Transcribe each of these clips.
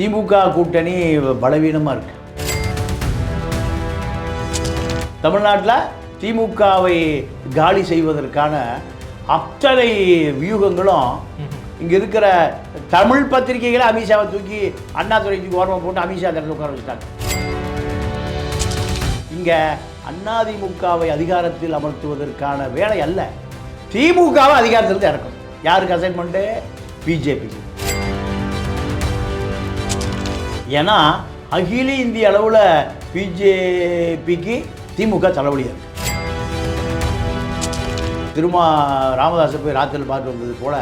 திமுக கூட்டணி பலவீனமாக இருக்கு. தமிழ்நாட்டில் திமுகவை காலி செய்வதற்கான அத்தனை வியூகங்களும் இங்கே இருக்கிற தமிழ் பத்திரிகைகளை அமித்ஷாவை தூக்கி அண்ணாதுரைக்கு ஓரமாக போட்டு அமித்ஷா தரத்தில் உட்கார வச்சுட்டாங்க. இங்கே அதிமுகவை அதிகாரத்தில் அமர்த்துவதற்கான வேலை அல்ல. திமுகவை அதிகாரத்திலிருந்து இறக்கணும். யாருக்கு அசைன்மெண்ட்டு பிஜேபிக்கு. ஏன்னா அகில இந்திய அளவில் பிஜேபிக்கு திமுக தலைவலியாக திருமா ராமதாசை ராமதாஸை போய் ராத்திரியில் பார்த்து வந்தது போல்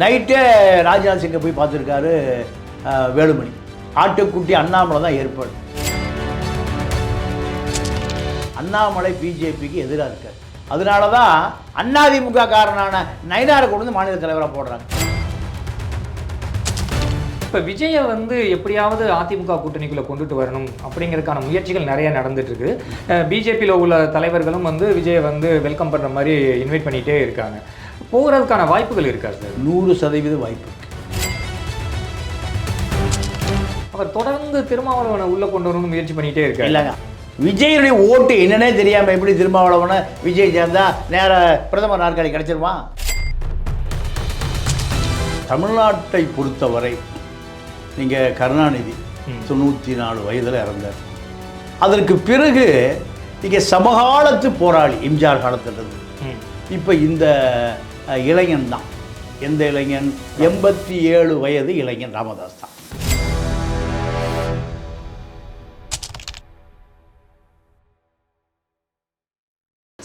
நைட்டே ராஜ்நாத் சிங்கை போய் பார்த்துருக்காரு வேலுமணி. ஆட்டுக்குட்டி அண்ணாமலை தான் ஏற்பாடு. அண்ணாமலை பிஜேபிக்கு எதிராக இருக்கார். அதனால தான் அதிமுக காரனான நயனாரை கொண்டு வந்து மாநில தலைவராக போடுறாங்க. இப்போ விஜயை வந்து எப்படியாவது அதிமுக கூட்டணிக்குள்ளே கொண்டுட்டு வரணும் அப்படிங்கிறதுக்கான முயற்சிகள் நிறைய நடந்துட்டு இருக்கு பிஜேபியில் உள்ள தலைவர்களும் வந்து விஜயை வந்து வெல்கம் பண்ணுற மாதிரி இன்வைட் பண்ணிகிட்டே இருக்காங்க. போகிறதுக்கான வாய்ப்புகள் இருக்கா சார் நூறு சதவீத வாய்ப்பு. அவர் தொடர்ந்து திருமாவளவனை உள்ளே கொண்டு வரணும்னு முயற்சி பண்ணிகிட்டே இருக்காரு. இல்லைங்க. விஜயனுடைய ஓட்டு என்னன்னே தெரியாமல் எப்படி திருமாவளவனை விஜய் சேர்ந்தா நேர பிரதமர் நாற்காலி கிடைச்சிருமா தமிழ்நாட்டை பொறுத்தவரை நீங்கள் கருணாநிதி. தொண்ணூற்றி நாலு வயதில் இறந்தார். அதற்கு பிறகு இங்கே சமகாலத்து போராளி எம்ஜிஆர் காலத்திலிருந்து. இப்போ இந்த இளைஞன் தான். எந்த இளைஞன்? எண்பத்தி ஏழு வயது இளைஞன் ராமதாஸ் தான்.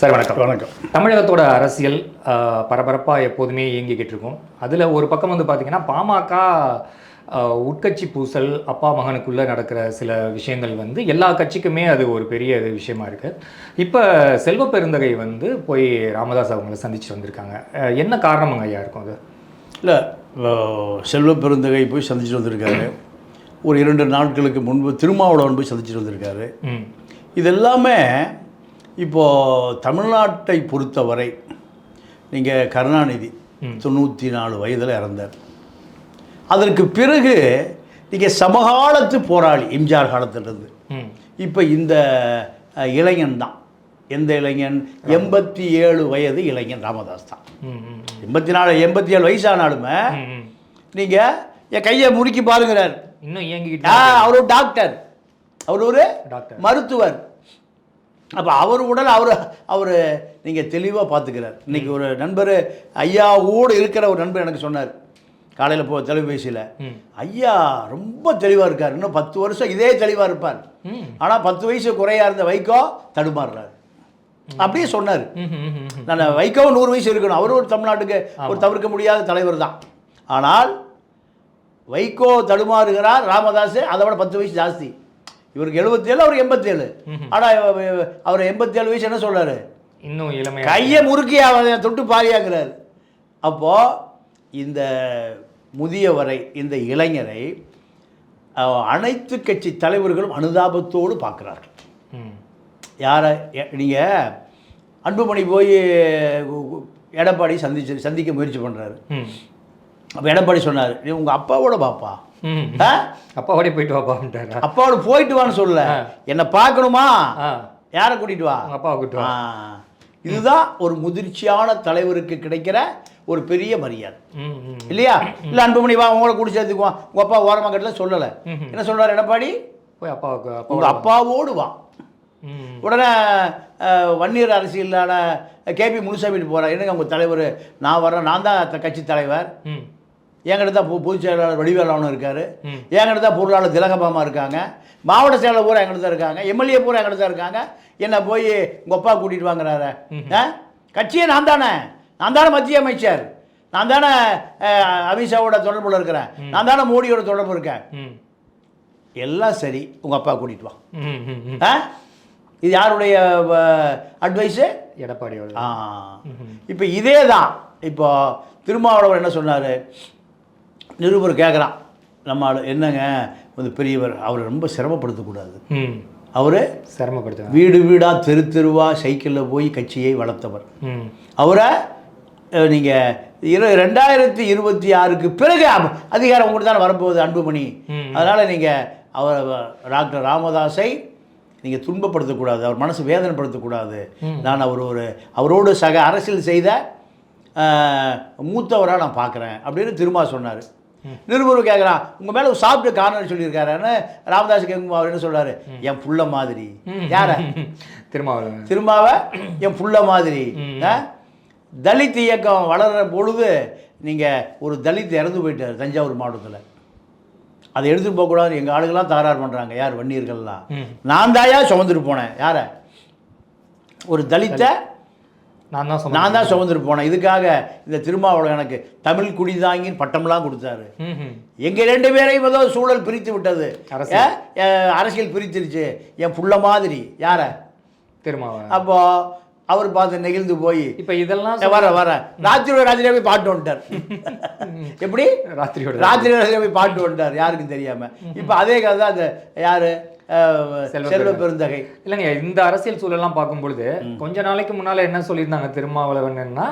சார் வணக்கம். வணக்கம். தமிழகத்தோட அரசியல் பரபரப்பாக எப்போதுமே இயங்கிக்கிட்டு இருக்கும். அதில் ஒரு பக்கம் வந்து பார்த்திங்கன்னா பாமக உட்கட்சி பூசல் அப்பா மகனுக்குள்ளே நடக்கிற சில விஷயங்கள் வந்து எல்லா கட்சிக்குமே அது ஒரு பெரிய இது விஷயமா இருக்குது இப்போ செல்வ பெருந்தகை வந்து போய் ராமதாஸ் அவங்கள சந்திச்சு வந்திருக்காங்க. என்ன காரணமுங்க ஐயா இருக்கும் அது? இல்லை செல்வ பெருந்தகை போய் சந்திச்சுட்டு வந்திருக்காரு. ஒரு இரண்டு நாட்களுக்கு முன்பு திருமாவளவன் போய் சந்திச்சுட்டு வந்திருக்காரு. ம். இது எல்லாமே இப்போது தமிழ்நாட்டை பொறுத்தவரை நீங்கள் கருணாநிதி. தொண்ணூற்றி நாலு வயதில் இறந்தார். அதற்கு பிறகு நீங்கள் சமகாலத்து போராளி எம்ஜிஆர் காலத்திலிருந்து. ம். இப்போ இந்த இளைஞன் தான். எந்த இளைஞன்? எண்பத்தி ஏழு வயது இளைஞன் ராமதாஸ் தான். எண்பத்தி நாலு எண்பத்தி ஏழு வயசானாலுமே. நீங்கள் என் கையை முறுக்கி பாருங்கிறார். இன்னும் இயங்கிக்கிட்டு அவர் ஒரு டாக்டர். அவர் ஒரு டாக்டர். மருத்துவர். அப்போ அவர் உடல் அவர் அவர் நீங்கள் தெளிவாக பார்த்துக்கிறார் இன்னைக்கு ஒரு நண்பர் ஐயாவோடு இருக்கிற ஒரு நண்பர் எனக்கு சொன்னார். காலையில் போ தொலைபேசியில் ஐயா ரொம்ப தெளிவாக இருக்கார். இன்னும் பத்து வருஷம் இதே தெளிவாக இருப்பார். ஆனால் பத்து வயசு குறையா இருந்த வைகோ தடுமாறுறாரு. அப்படியே சொன்னார். நான் வைகோ நூறு வயசு இருக்கணும். அவரும் ஒரு தமிழ்நாட்டுக்கு ஒரு தவிர்க்க முடியாத தலைவர் தான். ஆனால் வைகோ தடுமாறுகிறார் ராமதாஸ் அதை விட பத்து வயசு ஜாஸ்தி. இவருக்கு எழுபத்தேழு அவர் எண்பத்தேழு. ஆனால் அவர் எண்பத்தேழு வயசு என்ன சொல்றாரு? இன்னும் இளமையா கையை முறுக்கி தொட்டு பாரியாங்கிறார் அப்போ இந்த முதியவரை இந்த இளைஞரை அனைத்து கட்சி தலைவர்களும் அனுதாபத்தோடு பார்க்குறார்கள். யாரை நீங்கள் அன்புமணி போய் எடப்பாடி சந்திச்சு சந்திக்க முயற்சி பண்ணுறாரு அப்போ எடப்பாடி சொன்னார் நீ உங்கள் அப்பாவோட பாப்பா. அப்பாவோடய போயிட்டு வாப்பான்ட்டாரா அப்பாவோட போயிட்டு வான்னு சொல்லல. என்னை பார்க்கணுமா? யாரை கூட்டிட்டு வா? உங்க அப்பா கூட்டு ஆ. இதுதான் ஒரு முதிர்ச்சியான தலைவருக்கு கிடைக்கிற ஒரு பெரிய மரியாதை. இல்லையா? இல்லை அன்புமணி வா உங்களை கூடி சேர்த்துக்குவான் உங்கள் அப்பா ஓரமாக கட்டல சொல்லலை. என்ன சொல்றாரு எடப்பாடி போய் அப்பாவுக்கு அப்பா உங்கள் அப்பாவோடு வா. உடனே வன்னியர் அரசியலான கேபி முனுசாமி போகிறார் என்னங்க உங்கள் தலைவர்? நான் வர்றேன். நான் தான் கட்சி தலைவர். என்கிட்ட தான் பொதுச் செயலாளர் வடிவேலாவனும் இருக்கார். என்கிட்ட தான் பொருளாளர் திலகபாமா இருக்காங்க. மாவட்ட செயலாளர் பூரா என்கிட்ட தான் இருக்காங்க. எம்எல்ஏ பூரா என்கிட்ட தான் இருக்காங்க. என்ன போய் உங்கள் அப்பா கூட்டிகிட்டு வாங்குறாரு. கட்சியே நான் தானே? நான் தானே மத்திய அமைச்சர். நான் தானே அமித்ஷாவோட தொடர்பில் இருக்கிறேன். நான் தானே மோடியோட தொடர்பு இருக்கேன். எல்லாம் சரி உங்கள் அப்பா கூட்டிகிட்டு வா. ஆ? இது யாருடைய அட்வைஸு? எடப்பாடியோட. ஆ. இப்போ இதே தான். இப்போ திருமாவளவன் என்ன சொன்னார்? நிருபர் கேட்குறான் நம்ம என்னங்க? வந்து பெரியவர் அவரை ரொம்ப சிரமப்படுத்தக்கூடாது. அவர் சிரமப்படுத்துவேன் வீடு வீடாக தெரு தெருவா சைக்கிளில் போய் கட்சியை வளர்த்தவர். அவரை நீங்கள் இரு ரெண்டாயிரத்தி இருபத்தி ஆறுக்கு பிறகு அதிகாரம் உங்களுக்கு தானே வரப்போகுது அன்புமணி. அதனால் நீங்கள் அவர் டாக்டர் ராமதாஸை நீங்கள் துன்பப்படுத்தக்கூடாது அவர் மனசு வேதனைப்படுத்தக்கூடாது. நான் அவர் ஒரு அவரோடு சக அரசியல் செய்த மூத்தவராக நான் பார்க்குறேன் அப்படின்னு திரும்ப சொன்னார். நிருபர் கேட்குறான் உங்கள் மேலே சாப்பிட்டு காரணம் சொல்லியிருக்காருன்னு ராமதாஸ் கேட்கும் அவர் என்ன சொல்றாரு? என் புள்ள மாதிரி. யாரை? திருமாவளவன். திருமாவ என் புள்ள மாதிரி? தலித் இயக்கம் வளர்ற பொழுது நீங்கள் ஒரு தலித் இறந்து போயிட்டார் தஞ்சாவூர் மாவட்டத்தில். அதை எடுத்துட்டு போகக்கூடாது எங்கள் ஆளுங்கெல்லாம் தகராறு பண்ணுறாங்க யார் வன்னியர்கள்லாம். நான் தாயா சுமந்துட்டு போனேன். யாரை? ஒரு தலித்தை நான் தான் நான் தான் சுமந்துட்டு போனேன். இதுக்காக இந்த திருமாவளவன் எனக்கு தமிழ் குடிதாங்கின்னு பட்டம்லாம் கொடுத்தாரு. ம்ஹும். எங்க ரெண்டு பேரையும் ஏதோ சூழல் பிரித்து விட்டது. அரசியல். பிரிச்சிருச்சு. என் புள்ள மாதிரி. யாரை? திருமாவளவன். அப்போ அவர் பார்த்து நெகிழ்ந்து போய் இப்ப இதெல்லாம் "ஏ, வர வர. ராத்திரி ராத்திரியா போய் பாட்டு வந்துட்டார். எப்படி? ராத்திரியோட ராத்திரி ராத்திரியா போய் பாட்டு வந்துட்டார் யாருக்கும் தெரியாம. இப்போ அதே கதை தான் அந்த யாரு? செல்வ பெருந்தகை. இல்லைங்க இந்த அரசியல் சூழல்லாம் பார்க்கும்பொழுது கொஞ்ச நாளைக்கு முன்னால என்ன சொல்லியிருந்தாங்க திருமாவளவன்னா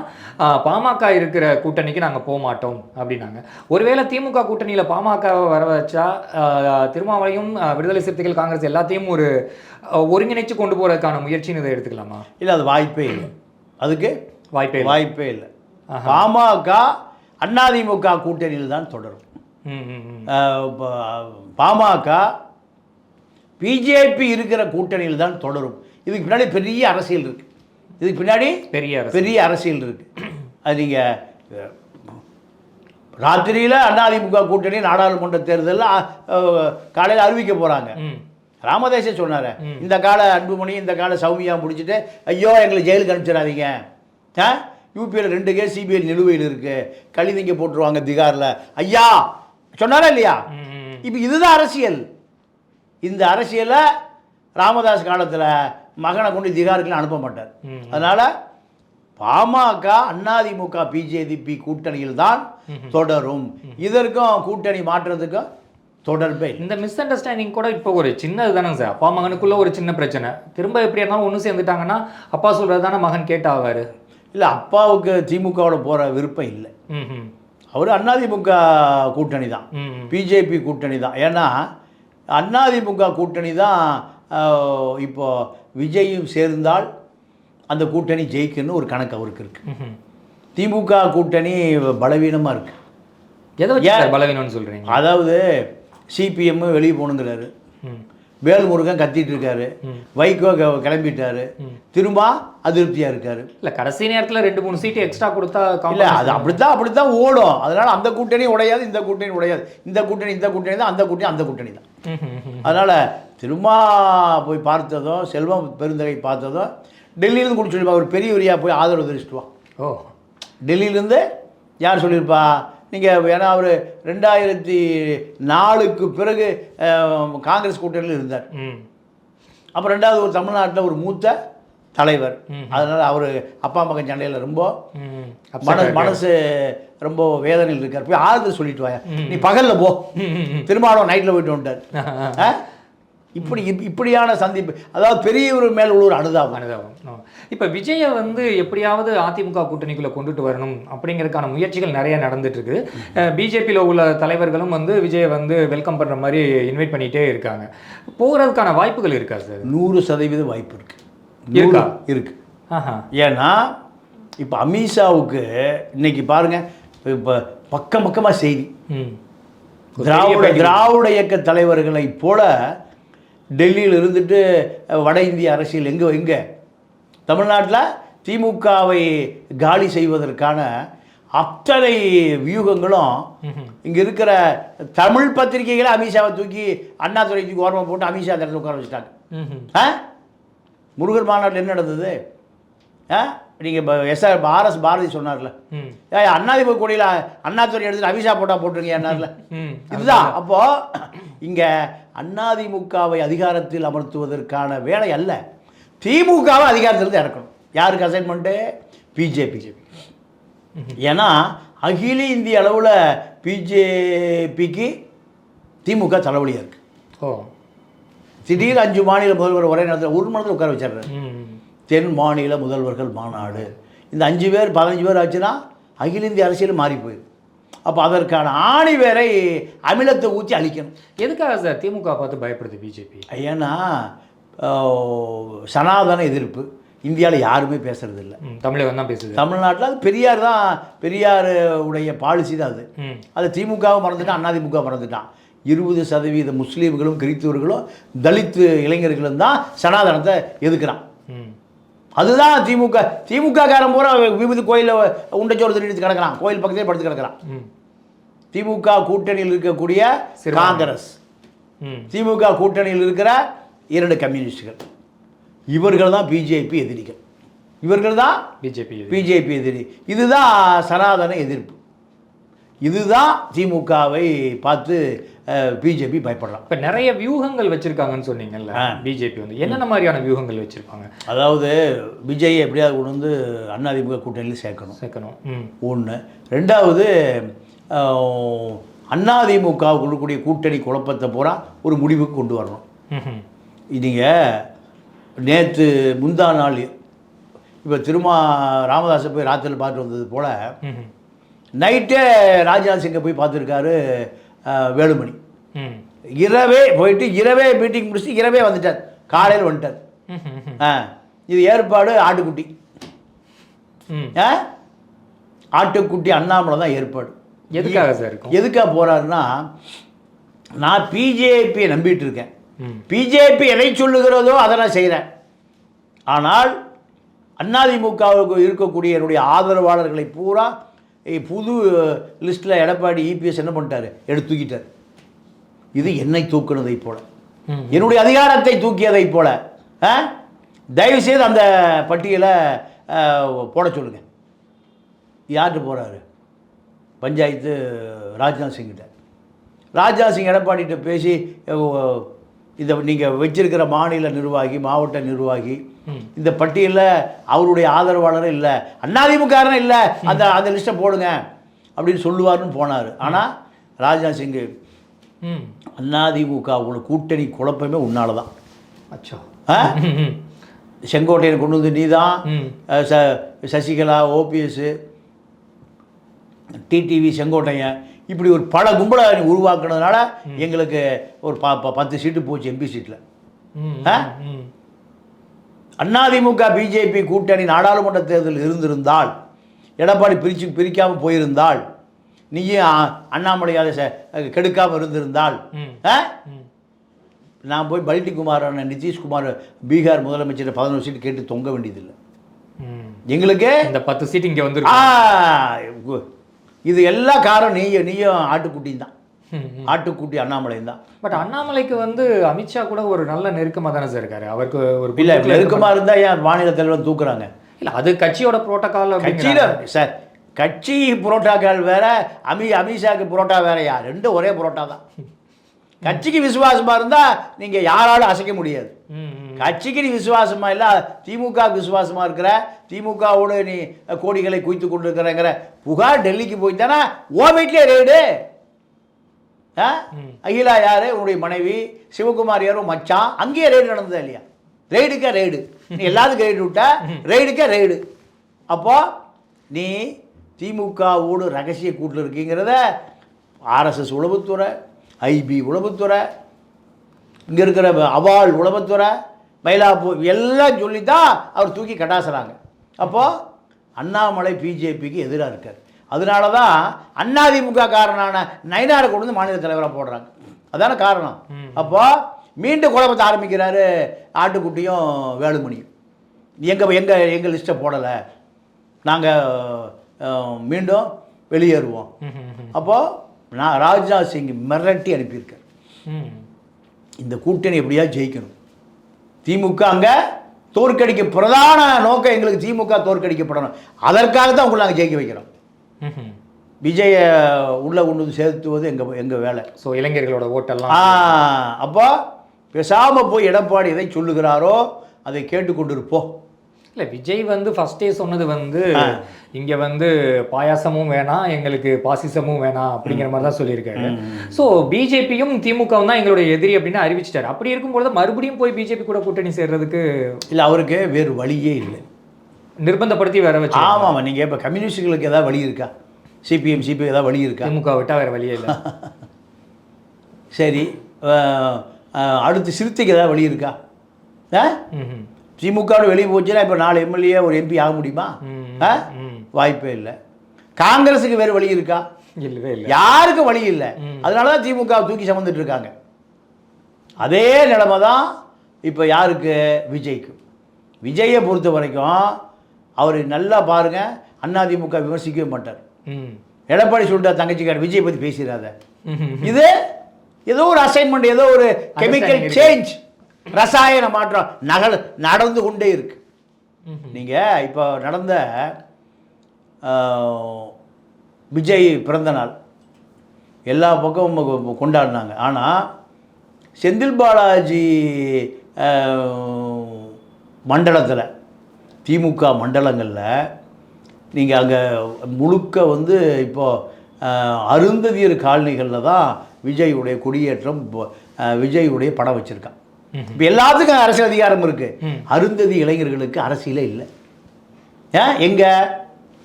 பாமக இருக்கிற கூட்டணிக்கு நாங்க போக மாட்டோம் அப்படின்னாங்க. ஒருவேளை திமுக கூட்டணியில பாமகவை வர வச்சா திருமாவளையும் விடுதலை சிறுத்தைகள் காங்கிரஸ் எல்லாத்தையும் ஒரு ஒருங்கிணைச்சு கொண்டு போறதுக்கான முயற்சின்னு இதை எடுத்துக்கலாமா? இல்லை அது வாய்ப்பே இல்லை. அதுக்கு வாய்ப்பே. வாய்ப்பே இல்லை. பாமக அதிமுக கூட்டணியில் தான் தொடரும் பாமக பிஜேபி இருக்கிற கூட்டணியில் தான் தொடரும். இதுக்கு பின்னாடி பெரிய அரசியல் இருக்கு. இதுக்கு பின்னாடி பெரிய பெரிய அரசியல் இருக்கு. அது நீங்கள் ராத்திரியில் அதிமுக கூட்டணி நாடாளுமன்ற தேர்தலில் காலையில் அறிவிக்க போகிறாங்க ராமதேசே சொன்னார். இந்த கால அன்புமணி இந்த கால சௌமியா முடிச்சுட்டு ஐயோ எங்களை ஜெயிலுக்கு அனுப்பிச்சிடாதீங்க. ஆ? யூபியில் ரெண்டு கேஸ் சிபிஐ நிலுவையில் இருக்கு. கழிதிங்க போட்டுருவாங்க திகாரில். ஐயா! சொன்னாரா இல்லையா. இப்போ இதுதான் அரசியல். இந்த அரசியலை ராமதாஸ் காலத்தில் மகனை கொண்டு திகாருக்குலாம் அனுப்ப மாட்டார். அதனால் பாமக அதிமுக பிஜேபி கூட்டணியில் தான் தொடரும். இதற்கும் கூட்டணி மாற்றத்துக்கும் தொடர்பே இந்த மிஸ் அண்டர்ஸ்டாண்டிங் கூட இப்போ ஒரு சின்னது தானே சார். அப்பா மகனுக்குள்ள ஒரு சின்ன பிரச்சனை. திரும்ப எப்படி இருந்தாலும் ஒன்று சேர்ந்துட்டாங்கன்னா அப்பா சொல்றது தானே மகன் கேட்டாவாரு. இல்லை அப்பாவுக்கு திமுகவோட போகிற விருப்பம் இல்லை. அவர் அதிமுக கூட்டணி தான். பிஜேபி கூட்டணி தான் ஏன்னா அதிமுக கூட்டணி தான் ஆஹ், இப்போ விஜயும் சேர்ந்தால் அந்த கூட்டணி ஜெயிக்குன்னு ஒரு கணக்கு அவருக்கு இருக்கு. ம்ஹும். திமுக கூட்டணி பலவீனமாக இருக்கு. எதை பலவீனம்னு சொல்றீங்க? அதாவது சிபிஎம் வெளியே போகணுங்கிறாரு. வேல்முருகன் கத்திட்டு இருக்காரு. வைகோ கிளம்பிட்டாரு. திரும்ப அதிருப்தியாக இருக்காரு. இல்ல கடைசி நேரத்துல ரெண்டு மூணு சீட்டு எக்ஸ்ட்ரா கொடுத்தா இல்லை அது அப்படித்தான் அப்படித்தான் ஓடும். அதனால அந்த கூட்டணி உடையாது இந்த கூட்டணி உடையாது. இந்த கூட்டணி இந்த கூட்டணி தான் அந்த கூட்டணி அந்த கூட்டணி தான். அதனால் திரும்ப போய் பார்த்ததும் செல்வம் பெருந்தகை பார்த்ததும் டெல்லியிலேருந்து கூட சொல்லிப்பா ஒரு பெரியவரியா போய் ஆதரவு தெரிவிச்சிட்டு வா. ஓ. டெல்லியிலேருந்து யார் சொல்லியிருப்பா? நீங்கள் ஏன்னா அவர் ரெண்டாயிரத்தி நாலுக்கு பிறகு காங்கிரஸ் கூட்டணியில் இருந்தார். அப்போ ரெண்டாவது ஒரு தமிழ்நாட்டில் ஒரு மூத்த தலைவர். அதனால் அவர் அப்பா மகன் சண்டையில் ரொம்ப மனசு மனசு ரொம்ப வேதனையில் இருக்கார். போய் ஆறுதல் சொல்லிட்டு வாயா. நீ பகலில் போ. திருமாவளவன் நைட்டில் போயிட்டு வந்துட்டார்? இப்படி இப்- இப்படியான சந்திப்பு. அதாவது பெரியவர் மேல் உள்ள ஒரு அனுதாபம். அனுதாபம். இப்ப விஜயை வந்து எப்படியாவது அதிமுக கூட்டணிக்குள்ள கொண்டுட்டு வரணும் அப்படிங்கறதுக்கான முயற்சிகள் நிறைய நடந்துட்டு இருக்கு பிஜேபியில் உள்ள தலைவர்களும் வந்து விஜயை வந்து வெல்கம் பண்ற மாதிரி இன்வைட் பண்ணிட்டே இருக்காங்க. போகிறதுக்கான வாய்ப்புகள் இருக்கா சார்? நூறு சதவீத வாய்ப்பு இருக்கு. இருக்கா? இருக்கு. ஆஹா. ஏன்னா இப்போ அமித்ஷாவுக்கு இன்னைக்கு பாருங்க இப்போ பக்கம் பக்கமாக செய்தி. திராவிட. திராவிட இயக்க தலைவர்களைப் போல டெல்லியில் இருந்துட்டு வட இந்திய அரசியல் எங்கே எங்கே? தமிழ்நாட்டில் திமுகவை காலி செய்வதற்கான அத்தனை வியூகங்களும் இங்கே இருக்கிற தமிழ் பத்திரிகைகளை அமித்ஷாவை தூக்கி அண்ணாதுரை தூக்கி ஓரமாக போட்டு அமித்ஷா அந்த இடத்துல உட்கார வச்சுட்டாங்க. ஆ? முருகன் மாநாட்டில் என்ன நடந்தது? ஆ? நீங்கள் இப்போ எஸ்ஆர் ஆர்எஸ் பாரதி சொன்னார்ல. அண்ணாதிமுக கொடியில் அண்ணாதுரை எடுத்துட்டு அமித்ஷா போட்டால் போட்டுருங்க என்னார்ல இதுதான். அப்போ இங்க அதிமுகவை அதிகாரத்தில் அமர்த்துவதற்கான வேலை அல்ல. திமுகவை அதிகாரத்திலிருந்து இறக்கணும். யாருக்கு அசைன்மெண்ட்டு பிஜேபி. ஏன்னா அகில இந்திய அளவில் பிஜேபிக்கு திமுக தலைவலியாக இருக்கு. ஓ. திடீர் அஞ்சு மாநில முதல்வர் ஒரே நேரத்தில் ஒரு மனத்தில் உட்கார வச்சிடுறாரு. தென் மாநில முதல்வர்கள் மாநாடு. இந்த அஞ்சு பேர் பதினஞ்சு பேர் ஆச்சுன்னா அகில இந்திய அரசியல் மாறி போயிடும் அப்போ அதற்கான ஆணி வேரை அமிலத்தை ஊற்றி அழிக்கணும். எதுக்காக சார் திமுக பார்த்து பயப்படுது பிஜேபி? ஏன்னா சனாதன எதிர்ப்பு. இந்தியாவில் யாருமே பேசுறது இல்லை தமிழகம் தான் பேசுது. தமிழ்நாட்டில் அது பெரியார் தான் பெரியார் உடைய பாலிசி தான் அது. அது திமுகவும் மறந்துட்டான் அதிமுக மறந்துட்டான். இருபது சதவீத முஸ்லீம்களும் கிறிஸ்துவர்களும் தலித் இளைஞர்களும் தான் சனாதனத்தை எதுக்குறான் அதுதான் திமுக. திமுக காரன் பூரா விபத்து கோயிலில் உண்டைச்சோறு திருடிட்டு கிடக்கிறான். கோயில் பக்கத்திலே படுத்து கிடக்கிறான். திமுக கூட்டணியில் இருக்கக்கூடிய. காங்கிரஸ். திமுக கூட்டணியில் இருக்கிற இரண்டு கம்யூனிஸ்டுகள். இவர்கள் தான் பிஜேபி எதிரிகள். இவர்கள் தான் பிஜேபி பிஜேபி எதிரி. இதுதான் சனாதன எதிர்ப்பு. இதுதான் திமுகவை பார்த்து பிஜேபி பயப்படுறான் இப்போ நிறைய வியூகங்கள் வச்சிருக்காங்கன்னு சொன்னீங்கல்ல. பிஜேபி வந்து. என்னென்ன மாதிரியான வியூகங்கள் வச்சிருப்பாங்க? அதாவது விஜய் எப்படியாவது கொண்டு வந்து அதிமுக கூட்டணியில் சேர்க்கணும். சேர்க்கணும். ஒன்று ரெண்டாவது அஹ், அதிமுகவுக்கு இருக்கக்கூடிய கூட்டணி குழப்பத்தை பூரா ஒரு முடிவுக்கு கொண்டு வரணும். நீங்கள் நேற்று முந்தா நாள் இப்போ திருமா ராமதாஸை போய் ராத்திரியில் பார்த்துட்டு வந்தது போல். நைட்டே ராஜ்நாத் சிங்கை போய் பார்த்துருக்காரு வேலுமணி. ம். இரவே போயிட்டு இரவே மீட்டிங் முடிச்சு இரவே வந்துட்டார். காலையில் வந்துட்டார். ஆ இது ஏற்பாடு ஆட்டுக்குட்டி. ஆ ஆட்டுக்குட்டி அண்ணாமலை தான் ஏற்பாடு. எதுக்காக சார் எதுக்காக போகிறாருன்னா நான் பிஜேபியை நம்பிட்டு இருக்கேன். பிஜேபி எதை சொல்லுகிறதோ அதை நான் செய்கிறேன் ஆனால் அதிமுகவுக்கு இருக்கக்கூடிய என்னுடைய ஆதரவாளர்களை பூரா புது லிஸ்ட்டில் எடப்பாடி இபிஎஸ் என்ன பண்ணிட்டாரு எடுத்து தூக்கிட்டார் இது என்னை தூக்குனதை போல. என்னுடைய அதிகாரத்தை தூக்கியதை போல? தயவு செய்து அந்த பட்டியலை போட சொல்லுங்கள் யார்கிட்ட போகிறாரு பஞ்சாயத்து ராஜ்நாத் சிங்கிட்ட ராஜ்நாத் சிங் எடப்பாடிகிட்ட பேசி இதை நீங்கள் வச்சிருக்கிற மாநில நிர்வாகி மாவட்ட நிர்வாகி. இந்த பட்டியலில் அவருடைய ஆதரவாளரும் இல்லை. அண்ணாதிமுகாரனும் இல்லை. அந்த அந்த லிஸ்ட்டை போடுங்க. அப்படின்னு சொல்லுவாருன்னு போனார். ஆனால் ராஜ்நாத் சிங் ம். அதிமுக உங்களோட கூட்டணி குழப்பமே உன்னால தான் அச்சா செங்கோட்டையனை கொண்டு வந்து நீ தான் ச சசிகலா ஓபிஎஸ் டிடிவி செங்கோட்டையன் இப்படி ஒரு பல கும்பலை உருவாக்குனதுனால எங்களுக்கு ஒரு ப பத்து சீட்டு போச்சு எம்பி சீட்டில் அதிமுக பிஜேபி கூட்டணி நாடாளுமன்ற தேர்தல் இருந்திருந்தால் எடப்பாடி பிரித்து பிரிக்காமல் போயிருந்தால் நீயும் அ- அண்ணாமலை அதை செ- கெடுக்காமல் இருந்திருந்தால் நான் போய் பல்டிகுமார் அண்ணன் நிதிஷ்குமார் பீகார் முதலமைச்சர் பதினோரு சீட்டு கேட்டு தொங்க வேண்டியதில்லை. எங்களுக்கு? இந்த பத்து சீட் இங்க வந்துருக்கு. இது எல்லா காரம் நீயும் நீயும் ஆட்டுக்குட்டியும் தான். ஆட்டுக்குட்டி அண்ணாமலையும் தான். பட் அண்ணாமலைக்கு வந்து அமித்ஷா கூட ஒரு நல்ல நெருக்கமா தானே சார் இருக்காரு? அவருக்கு ஒரு இல்லை நெருக்கமாக இருந்தால் ஏன் மாநில தலைவர் தூக்குறாங்க? இல்ல அது கட்சியோட புரோட்டோகால் கட்சியில் சார் கட்சி புரோட்டாக்கள் வேற அமி அமித்ஷாக்கு புரோட்டா வேறயா? ரெண்டும் ஒரே புரோட்டா தான். கட்சிக்கு விசுவாசமாக இருந்தால் நீங்கள் யாராலும் அசைக்க முடியாது. கட்சிக்கு நீ விசுவாசமா இல்லை திமுக விசுவாசமா இருக்கிற திமுகவோடு நீ கோடிகளை குவித்து கொண்டு இருக்கிறங்கிற புகார் டெல்லிக்கு போய் தானே ஓ வீட்லேயே ரெய்டு. ஆ அகிலா யாரு? உன்னுடைய மனைவி சிவகுமார் யாரும் மச்சான். அங்கேயே ரெய்டு நடந்ததா இல்லையா? ரெய்டுக்கே ரெய்டு நீ எல்லாத்துக்கும் ரெய்டு விட்ட ரெய்டுக்கே ரெய்டு அப்போ நீ திமுகவோடு ரகசிய கூட்டில் இருக்கீங்கிறத ஆர்எஸ்எஸ் உளவுத்துறை ஐபி உளவுத்துறை இங்கே இருக்கிற அவாள் உளவுத்துறை மயிலாப்பூர் எல்லாம் சொல்லி தான் அவர் தூக்கி கட்டாசுறாங்க அப்போது அண்ணாமலை பிஜேபிக்கு எதிராக இருக்கார். அதனால தான் அண்ணாதிமுக காரனான நயினாரை கொண்டு வந்து மாநில தலைவராக போடுறாங்க. அதான காரணம். அப்போ மீண்டும் குழப்பத்தை ஆரம்பிக்கிறாரு ஆட்டுக்குட்டியும் வேலுமணியும். எங்கள் எங்கள் எங்கள் லிஸ்ட்டை போடலை. நாங்கள் மீண்டும் வெளியேறுவோம். அப்போது நான் ராஜ்நாத் சிங் மிரட்டி அனுப்பியிருக்கேன் இந்த கூட்டணி எப்படியா ஜெயிக்கணும்? திமுக அங்கே தோற்கடிக்க பிரதான நோக்கம் எங்களுக்கு திமுக தோற்கடிக்கப்படணும். அதற்காக தான் உங்களை நாங்கள் ஜெயிக்க வைக்கிறோம். விஜயை உள்ளே கொண்டு வந்து சேர்த்துவது எங்கள் எங்கள் வேலை. ஸோ இளைஞர்களோட ஓட்டெல்லாம் அப்போ பேசாமல் போய் எடப்பாடி எதை சொல்லுகிறாரோ அதை கேட்டுக்கொண்டிருப்போம். இல்ல விஜய் வந்து ஃபர்ஸ்டே சொன்னது வந்து இங்க வந்து பாயாசமும் வேணாம் எங்களுக்கு பாசிசமும் வேணாம் அப்படிங்கிற மாதிரி தான் சொல்லியிருக்காரு. ஸோ பிஜேபியும் திமுகவும் தான் எங்களுடைய எதிரி அப்படின்னு அறிவிச்சிட்டாரு. அப்படி இருக்கும்பொழுது மறுபடியும் போய் பிஜேபி கூட கூட்டணி சேர்றதுக்கு இல்லை அவருக்கு வேறு வழியே இல்லை. நிர்பந்தப்படுத்தி வேற வச்சு ஆமாம் நீங்கள் இப்போ கம்யூனிஸ்டுகளுக்கு ஏதாவது வழி இருக்கா? சிபிஎம் சிபிஐ ஏதாவது வழி இருக்கா? திமுக விட்டா வேற வழியே இல்லை. சரி அடுத்து சிறுத்தைக்கு ஏதாவது வழி இருக்கா? ஆ. திமுகவோட வெளியே போச்சுன்னா இப்போ நாலு எம்எல்ஏ ஒரு எம்பி ஆக முடியுமா? ஆ? வாய்ப்பே இல்லை. காங்கிரஸுக்கு வேறு வழி இருக்கா? இல்லவே இல்லை. யாருக்கும் வழி இல்லை. அதனால தான் திமுக தூக்கி சுமந்துட்டு இருக்காங்க. அதே நிலைமை தான் இப்போ யாருக்கு? விஜய்க்கு. விஜயை பொறுத்த வரைக்கும் அவர் நல்லா பாருங்க அதிமுக விமர்சிக்கவே மாட்டார் ம். எடப்பாடி சொல்லிட்டார் தங்கச்சிக்கார விஜய் பற்றி பேசிடாத. இது ஏதோ ஒரு அசைன்மெண்ட் ஏதோ ஒரு கெமிக்கல் சேஞ்ச் ரசாயன மாற்றம் நகல் நடந்து கொண்டே இருக்கு. நீங்கள் இப்போ நடந்த விஜய் பிறந்த நாள் எல்லா பக்கமும் கொண்டாடினாங்க ஆனால் செந்தில் பாலாஜி மண்டலத்தில் திமுக மண்டலங்களில் நீங்கள் அங்கே முழுக்க வந்து இப்போது அருந்ததியர் காலனிகளில் தான் விஜயுடைய குடியேற்றம் இப்போ- விஜயுடைய படம் வச்சுருக்கான். இப்போ எல்லாத்துக்கும் அரசியல் அதிகாரம் இருக்குது. அருந்ததி இளைஞர்களுக்கு அரசியலே இல்லை ஏன் எங்க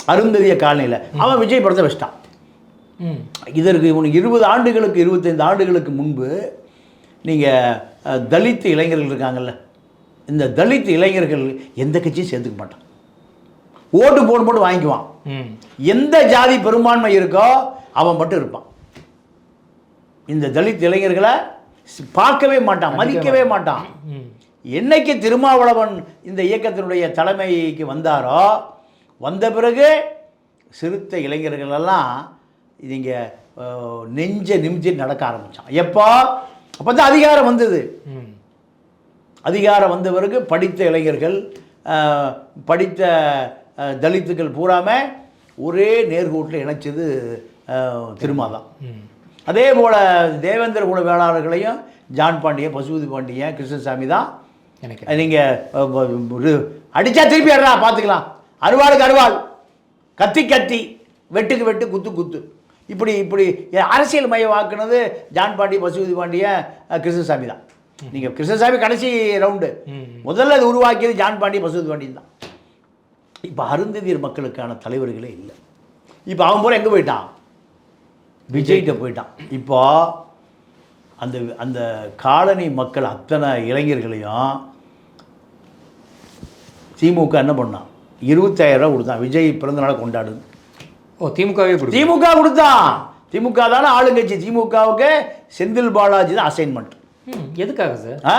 அருந்ததிய காலனியில் அவன் விஜய் படத்தை வச்சிட்டான். இதற்கு இவனுக்கு இருபது ஆண்டுகளுக்கு இருபத்தைந்து ஆண்டுகளுக்கு முன்பு நீங்கள் தலித் இளைஞர்கள் இருக்காங்கல்ல இந்த தலித் இளைஞர்கள் எந்த கட்சியும் சேர்த்துக்க மாட்டான். ஓட்டு போட்டு போட்டு வாங்கிக்குவான். எந்த ஜாதி பெரும்பான்மை இருக்கோ அவன் மட்டும் இருப்பான். இந்த தலித் இளைஞர்களை பார்க்கவே மாட்டான் மதிக்கவே மாட்டான். என்னைக்கு திருமாவளவன் இந்த இயக்கத்தினுடைய தலைமைக்கு வந்தாரோ வந்த பிறகு சிறுத்தை இளைஞர்கள் எல்லாம் நீங்கள் நெஞ்ச நிமித்தி நடக்க ஆரம்பித்தான் எப்போ? அப்போ தான் அதிகாரம் வந்தது. அதிகாரம் வந்த பிறகு படித்த இளைஞர்கள் படித்த தலித்துக்கள் பூராம ஒரே நேர்கோட்டில் இணைச்சது அஹ், திருமா தான் ம். அதே போல் தேவேந்திர குல வேளாளர்களையும் ஜான் பாண்டியன் பசுபதி பாண்டியன் கிருஷ்ணசாமி தான் எனக்கு நீங்கள் அடித்தா திருப்பி அடா பார்த்துக்கலாம். அருவாளுக்கு அருவாள். கத்தி கத்தி. வெட்டுக்கு வெட்டு குத்து குத்து. இப்படி இப்படி அரசியல் மையமாக்குனது ஜான் பாண்டி பசுபதி பாண்டியன் கிருஷ்ணசாமி தான். நீங்கள் கிருஷ்ணசாமி கடைசி ரவுண்டு. முதல்ல அது உருவாக்கியது ஜான் பாண்டி பசுபதி பாண்டியன் தான். இப்போ அருந்ததியர் மக்களுக்கான தலைவர்களே இல்லை. இப்போ அவன் பூரா எங்கே போயிட்டான்? விஜய்கிட்ட போயிட்டான். இப்போ அந்த அந்த காலனி மக்கள் அத்தனை இளைஞர்களையும் திமுக என்ன பண்ணான் இருபத்தாயிரம் ரூபா கொடுத்தான். விஜய் பிறந்தநாளை கொண்டாடு ஓ திமுகவே திமுக கொடுத்தான். திமுக தானே ஆளுங்கட்சி. திமுகவுக்கு செந்தில் பாலாஜி தான் அசைன்மெண்ட். எதுக்காக சார்? ஆ?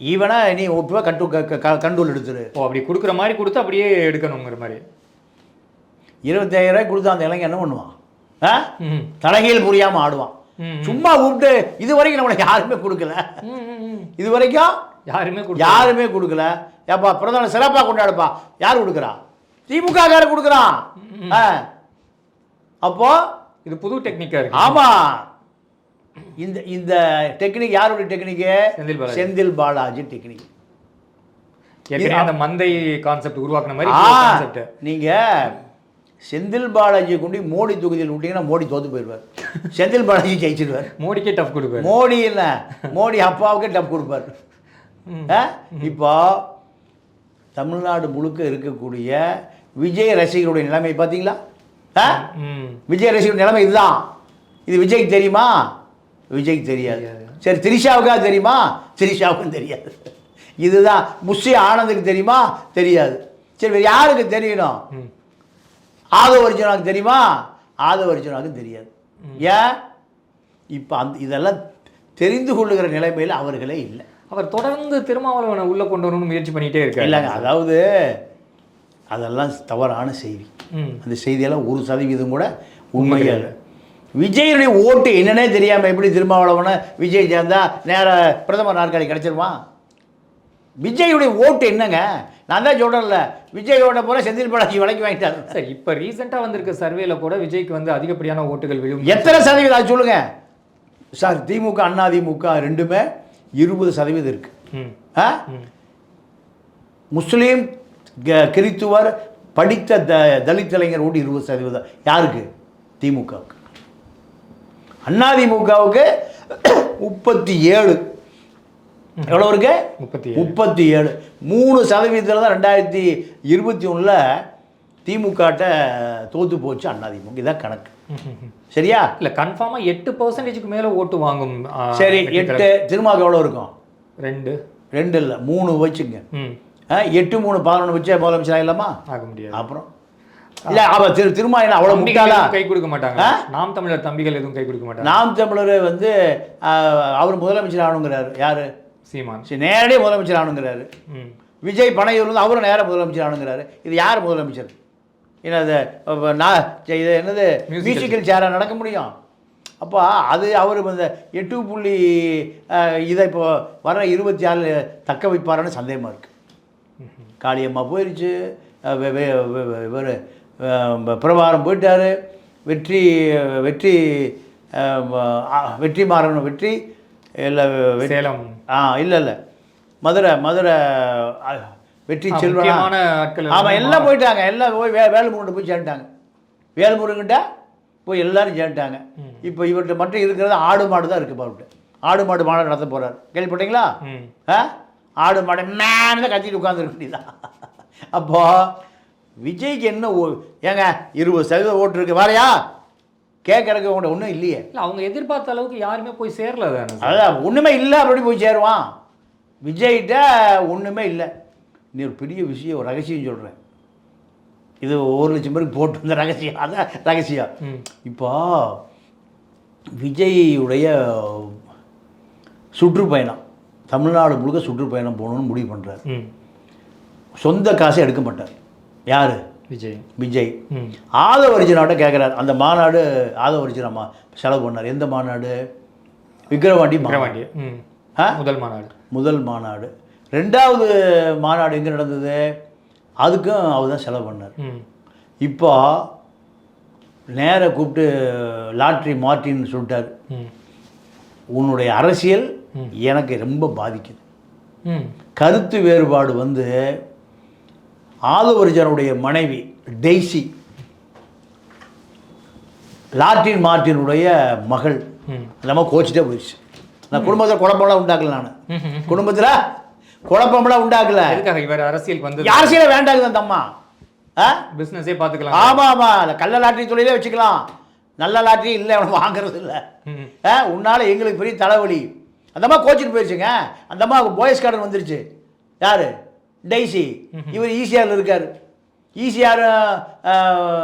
ஈவனா நீ இப்போ கண்டு கண்டூல் எடுத்துரு. ஓ அப்படி கொடுக்குற மாதிரி கொடுத்து அப்படியே எடுக்கணுங்கிற மாதிரி. இருபத்தாயிரம் ரூபாய் கொடுத்தா அந்த இளைஞன் என்ன பண்ணுவான்? ஆ. தலைகீழ் புரியாமல் ஆடுவான். சும்மா கூப்பிட்டு இது வரைக்கும் நம்மளுக்கு யாருமே கொடுக்கல. இது வரைக்கும் யாருமே கொடுக்க யாருமே கொடுக்கல. ஏப்பா பிறந்தநாள் சிறப்பாக கொண்டாடுப்பா. யார் கொடுக்குறா? திமுக காரர் கொடுக்குறான். அப்போ இது புது டெக்னிக்கா இருக்கு. ஆமா. இந்த இந்த டெக்னிக் யாருடைய டெக்னிக்கு செந்தில் பாலாஜி. செந்தில் பாலாஜி டெக்னிக் அந்த மந்தை கான்செப்ட் உருவாக்குன மாதிரி ஆ கான்செப்ட் நீங்க செந்தில் பாலாஜியை கொண்டு மோடி தொகுதியில் விட்டீங்கன்னா மோடி தோத்து போயிடுவார். செந்தில் பாலாஜி ஜெயிச்சிடுவார் மோடிக்கே டஃப் கொடுப்பாரு. மோடி இல்ல மோடி அப்பாவுக்கு டப் கொடுப்பார்? இப்போ தமிழ்நாடு முழுக்க இருக்கக்கூடிய விஜய் ரசிகருடைய நிலைமை பார்த்தீங்களா. விஜய் ரசிகர் நிலைமை இதுதான். இது விஜய்க்கு தெரியுமா? விஜய்க்கு தெரியாது. சரி திரிஷாவுக்கா தெரியுமா? திரிஷாவுக்கும் தெரியாது. இதுதான் முஸ்ஸி ஆனந்துக்கு தெரியுமா? தெரியாது. சரி வேறு யாருக்கு தெரியணும். ஆதவ அர்ஜுனாவுக்கு தெரியுமா? ஆதவ அர்ஜுனாவுக்கும் தெரியாது. ஏன்? இப்போ அந்த இதெல்லாம் தெரிந்து கொள்ளுகிற நிலைமையில் அவர்களே இல்லை. அவர் தொடர்ந்து திருமாவளவனை உள்ள கொண்டு வரணும்னு முயற்சி பண்ணிட்டே இருக்காரு. இல்லைங்க அதாவது அதெல்லாம் தவறான செய்தி. அந்த செய்தியெல்லாம் ஒரு சதவீதம் கூட உண்மையே இல்லை விஜயனுடைய ஓட்டு என்னன்னே தெரியாமல் எப்படி திருமாவளவனை விஜய் சேர்ந்தா நேர பிரதமர் நாற்காலி கிடச்சிருவான் விஜயுடைய ஓட்டு என்னங்க? நான் தான் சொல்கிறேன்ல விஜயோட போல செந்தில் பாலாஜி விலைக்கு வாங்கிட்டாரு. சார் இப்போ ரீசெண்டாக வந்திருக்க சர்வேல கூட விஜய்க்கு வந்து அதிகப்படியான ஓட்டுகள் விழும். எத்தனை சதவீதம்? அது சொல்லுங்க. சார் திமுக அண்ணா திமுக ரெண்டுமே இருபது சதவீதம் இருக்கு. ம். ஆ? ம். முஸ்லீம் கிறித்துவர் படித்த த தலித் இளைஞர் ஓட்டு இருபது சதவீதம். யாருக்கு? திமுகவுக்கு. அதிமுகவுக்கு முப்பத்தி ஏழு. எவ்வளோ இருக்கு? முப்பத்தி முப்பத்தி ஏழு. மூணு சதவீதத்தில் தான் ரெண்டாயிரத்தி இருபத்தி ஒன்றில் திமுகட்ட தோத்து போச்சு அண்ணாதிமுக. இதான் கணக்கு. சரியா? இல்ல கன்ஃபார்மா எட்டு பர்சன்டேஜுக்கு மேல ஓட்டு வாங்கும் சரி. எட்டு திருமாவுக்கு எவ்வளோ இருக்கும்? ரெண்டு. ரெண்டு இல்லை மூணு வச்சுங்க. எட்டு மூணு பதினொன்று வச்சே முதலமைச்சர் ஆகலாமா ஆக முடியாது. அப்புறம்? இல்லை அவ திரு திருமா என்ன அவ்வளோ தம்பிகள் முட்டாளா? கை கொடுக்க மாட்டாங்க நாம் தமிழர் தம்பிகள் எதுவும் கை கொடுக்க மாட்டாங்க நாம் தமிழர் வந்து அவர் முதலமைச்சர் ஆகணுங்கிறாரு. யாரு? சீமான். சரி நேரடியாக முதலமைச்சர் ஆகணுங்கிறாரு. விஜய் பனையூர் வந்து அவரும் நேராக முதலமைச்சர் ஆகணுங்கிறாரு. இது யார் முதலமைச்சர்? என்னது நான் இது என்னது? மியூசிக்கல் சேராக நடக்க முடியும். அப்போ அது அவர் இந்த எட்டு புள்ளி இதை இப்போ வர இருபத்தி ஆறில் தக்க வைப்பாருன்னு சந்தேகமாக இருக்குது காளியம்மா போயிடுச்சு இவர் பிரபாரம் போயிட்டாரு. வெற்றி வெற்றி வெற்றி மாறணும் வெற்றி இல்லை சேலம். ஆ இல்லை இல்லை. மதுரை மதுரை வெற்றி ஆ, செல்வனா? முக்கியமான ஆட்கள் ஆமாம் எல்லாமே போயிட்டாங்க. எல்லாம் போய் வே வேலுமுருகன் போய் சேர்ந்துட்டாங்க. வேலுமுருகன்ட்ட போய் எல்லாரும் சேர்ந்துட்டாங்க. இப்போ இவர்கிட்ட மட்டும் இருக்கிறது ஆடு மாடு தான் இருக்குது அவர்கிட்ட ஆடு மாடு மாடு நடத்த போகிறார் கேள்விப்பட்டீங்களா? ஆ? ஆடு மாடு மேன் தான் கத்திட்டு உட்காந்துருக்க வேண்டியதான் அப்போது விஜய்க்கு என்ன ஏங்க இருபது சதவீதம் ஓட்டு இருக்கு வேறையா கேட்கறதுக்கு உங்கள்கிட்ட ஒன்றும் இல்லையே. இல்ல அவங்க எதிர்பார்த்த அளவுக்கு யாருமே போய் சேரல தானே அதான் ஒன்றுமே இல்லை அப்படி போய் சேருவான். விஜய்கிட்ட ஒன்றுமே இல்லை. நீ ஒரு பெரிய விஷயம் ஒரு ரகசியம் சொல்கிறேன் இது ஒரு லட்சம் பேருக்கு போட்டு வந்த ரகசியம் அதான் ரகசியம். இப்போ விஜய்யுடைய சுற்றுப்பயணம் தமிழ்நாடு முழுக்க சுற்றுப்பயணம் போகணும்னு முடிவு பண்ணுறாரு சொந்த காசை எடுக்க மாட்டார். யார்? விஜய். விஜய். ம். ஆதவரிஜனாட்ட கேட்குறாரு அந்த மாநாடு ஆதவரிஜன் அம்மா செலவு பண்ணார். எந்த மாநாடு? ம். ஆ? முதல் மாநாடு. முதல் மாநாடு. ரெண்டாவது மாநாடு எங்கே நடந்தது? அதுக்கும் அவர் தான் செலவு பண்ணார். இப்போ நேரா கூப்பிட்டு லாட்ரி மார்ட்டின்னு சொல்லிட்டார். உன்னுடைய அரசியல் எனக்கு ரொம்ப பாதிக்குது. கருத்து வேறுபாடு வந்து ஆதவரிஜனுடைய மனைவி டெய்சி லாட்டின் மார்ட்டினுடைய மகள். நம்ம கோச்சிட்டே போயிடுச்சு. நான் குடும்பத்தில் குழப்பம்லாம் உண்டாக்கல நான். குடும்பத்தில் குழப்பம்லாம் உண்டாக்கல. இவர் அரசியலுக்கு வந்து அரசியல வேண்டாங்க அந்த அம்மா? ஆ? பிசினஸே பாத்துக்கலாம் ஆமாம் ஆமாம் கள்ள லாட்ரி தொழிலே வச்சுக்கலாம். நல்ல லாட்ரி இல்லை அவன் வாங்குறது இல்லை. உன்னால் எங்களுக்கு பெரிய தலைவலி. அந்த அம்மா கோச்சிட்டு போயிடுச்சுங்க அந்த அம்மா பாய்ஸ் கார்டன் வந்துருச்சு. யார்? டெய்ஸி இவர் ஈசிஆரில் இருக்கார்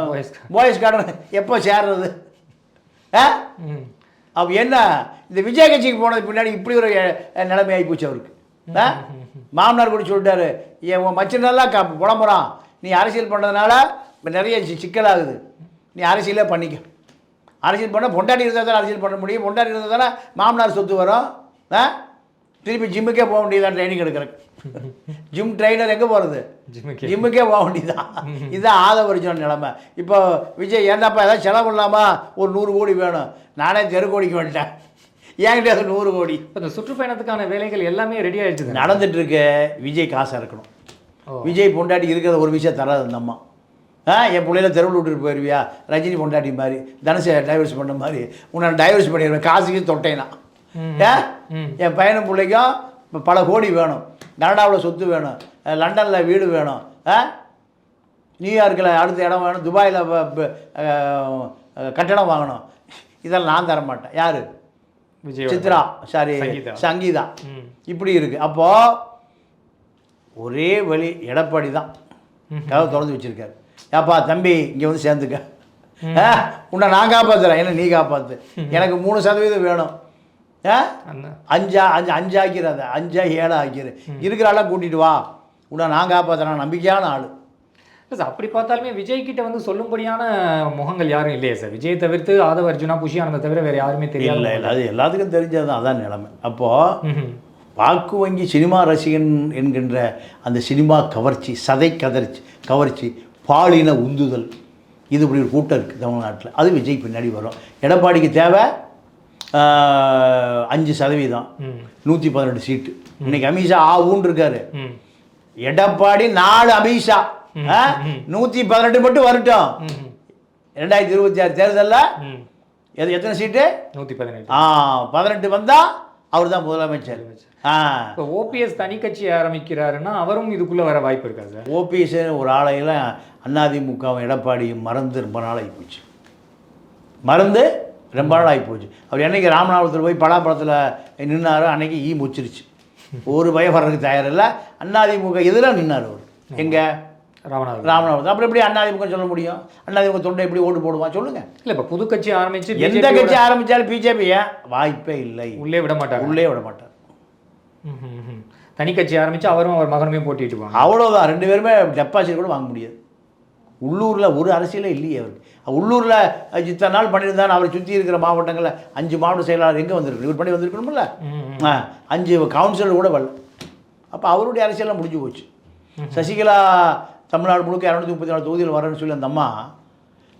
Boys பாய்ஸ் கார்டன் எப்போ சேர்றது? ஆ? அப்போ என்ன? இந்த விஜய் கட்சிக்கு போனது பின்னாடி இப்படி ஒரு நிலைமை ஆகி போச்சு அவருக்கு. ஆ? மாமனார் கூட சொல்லிட்டாரு என் உன் மச்சனெல்லாம் க புலம்புறான். நீ அரசியல் பண்ணுறதுனால நிறைய சிக்கலாகுது. நீ அரசியலே பண்ணிக்க. அரசியல் பண்ண பொண்டாட்டி இருந்தால் தான் அரசியல் பண்ண முடியும். பொண்டாட்டி இருந்தால் தானே மாமனார் சொத்து வரும். ஆ? திருப்பி ஜிம்முக்கே போக வேண்டியதான் ட்ரைனிங் எடுக்கிறக்கு ஜிம் ட்ரைனர் எங்கே போகிறது ஜிம்முக்கே போக வேண்டியதான் இதுதான் ஆதவரிஜன் நிலைமை. இப்போ விஜய் ஏன்னாப்பா ஏதாவது செலவு இல்லாமா ஒரு நூறு கோடி வேணும். நானே தெரு கோடிக்கு வந்துட்டேன். என்கிட்ட அது நூறு கோடி. இந்த சுற்றுப்பயணத்துக்கான வேலைகள் எல்லாமே ரெடி ஆயிடுச்சு தானே? நடந்துட்டு இருக்க விஜய் காசு இறக்கணும். ஓ. விஜய் பொண்டாட்டி இருக்கிற ஒரு விஷயம் தராது அந்த அம்மா. ஆ என் பிள்ளையில தெருவில் விட்டுட்டு போயிருவியா? ரஜினி பொண்டாட்டி மாதிரி. தனுஷை டைவர்ஸ் பண்ண மாதிரி. உன்னை டைவர்ஸ் பண்ணிடுவேன். காசுக்கு தொட்டேனா. ம். ஏ ம். என் பையனும் பிள்ளைக்கும் பல கோடி வேணும். கனடாவில் சொத்து வேணும். லண்டனில் வீடு வேணும். ஆ நியூயார்க்கில் அடுத்த இடம் வேணும். துபாயில் கட்டடம் வாங்கணும். இதெல்லாம் நான் தர மாட்டேன் யார் சித்ரா. சாரி சங்கீதா. இப்படி இருக்கு. அப்போ ஒரே வழி எடப்பாடி தான். கதவை திறந்து வச்சிருக்காரு. ஏப்பா தம்பி இங்கே வந்து சேர்ந்துக்க. ஆ, உன்னை நான் காப்பாத்துறேன். என்ன நீ காப்பாத்து. எனக்கு மூணு சதவீதம் வேணும். அஞ்சா அஞ்சு அஞ்சு ஆக்கிடாத அஞ்சா ஏழா ஆக்கிரு இருக்கிற ஆளாக கூட்டிட்டு வா. உன்னை நான் காப்பாத்துறேன். நம்பிக்கையான ஆள். சார் அப்படி பார்த்தாலுமே விஜய் கிட்ட வந்து சொல்லும்படியான முகங்கள் யாரும் இல்லையே சார். விஜய் தவிர்த்து ஆதவ அர்ஜுனா புஷி ஆனந்த தவிர வேற யாருமே தெரியல இல்லை அது எல்லாத்துக்கும் தெரிஞ்சது தான் அதான் நிலைமை. அப்போது. வாக்கு வங்கி சினிமா ரசிகன் என்கின்ற அந்த சினிமா கவர்ச்சி சதை கதர்ச்சி கவர்ச்சி பாலின உந்துதல். இது இப்படி ஒரு கூட்டம் இருக்குது தமிழ்நாட்டில். அது விஜய் பின்னாடி வரும். எடப்பாடிக்கு தேவை? அஞ்சு சதவீதம். நூற்றி பதினெட்டு சீட்டு. இன்னைக்கு அமித்ஷா ஆவுன்னு இருக்காரு. எடப்பாடி நாலு அமித்ஷா நூற்றி பதினெட்டு மட்டும் வரட்டும். ரெண்டாயிரத்தி இருபத்தி ஆறு தேர்தலில் எது எத்தனை சீட்டு? நூற்றி பதினெட்டு. ஆ பதினெட்டு வந்தால் அவர் தான் முதலமைச்சர். ஆ. இப்போ ஓபிஎஸ் தனி கட்சி ஆரம்பிக்கிறாருன்னா அவரும் இதுக்குள்ள வர வாய்ப்பு இருக்கா சார்? ஓபிஎஸ் ஒரு ஆளையெல்லாம் அதிமுகவும் எடப்பாடியும் மறந்து ரொம்ப நாள் ஆகிப்போச்சு மறந்து ரொம்ப நாள் ஆகிப்போச்சு அவர் என்னைக்கு ராமநாதபுரத்தில் போய் பலாப்பழத்தில் நின்னாரோ அன்னைக்கு ஈ முச்சிருச்சு. ஒரு பயம் வர்றதுக்கு தயாரில்லை. அதிமுக எதிராக நின்னார் அவர்? எங்கே? ராமநாதபுரம் ராமநாதபுரம் அப்புறம் எப்படி அதிமுக சொல்ல முடியும்? அதிமுக தொண்டை எப்படி ஓட்டு போடுவான் சொல்லுங்கள் இல்ல இப்ப புது கட்சி ஆரம்பிச்சு எந்த கட்சி ஆரம்பித்தாலும் பிஜேபி ஏன்? வாய்ப்பே இல்லை. உள்ளே விட மாட்டாங்க உள்ளே விட மாட்டார். தனி கட்சி ஆரம்பிச்சு அவரும் அவர் மகனுமே போட்டிட்டுவாங்க அவ்வளோதான் ரெண்டு பேருமே டெபாசிட் கூட வாங்க முடியாது. உள்ளூரில் ஒரு அரசியலே இல்லையே அவருக்கு. உள்ளூரில் இத்தனை நாள் பண்ணியிருந்தாலும் அவரை சுற்றி இருக்கிற மாவட்டங்களில் அஞ்சு மாவட்ட செயலாளர் எங்கே வந்திருக்கு இவர் பண்ணி வந்திருக்கணும்ல? அஞ்சு கவுன்சிலர் கூட வரல. அப்போ அவருடைய அரசியலாம் முடிஞ்சு போச்சு. சசிகலா தமிழ்நாடு முழுக்க இரநூத்தி முப்பத்தி நாலு தொகுதியில் வரேன்னு சொல்லி அந்த அம்மா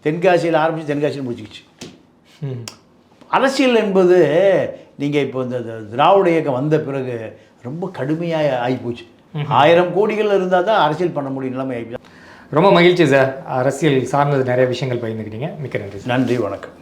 தென்காசியில் ஆரம்பித்து தென்காசியில் முடிச்சுக்கிச்சு. அரசியல் என்பது நீங்கள் இப்போ இந்த இந்த திராவிட இயக்கம் வந்த பிறகு ரொம்ப கடுமையாக ஆகிப்போச்சு ஆயிரம் கோடிகள் இருந்தால் தான் அரசியல் பண்ண முடியும் நிலைமை ஆகிப்போச்சு ரொம்ப மகிழ்ச்சி சார். அரசியல் சார்ந்தது நிறைய விஷயங்கள் பகிர்ந்துக்கிட்டீங்க. மிக்க நன்றி நன்றி வணக்கம்.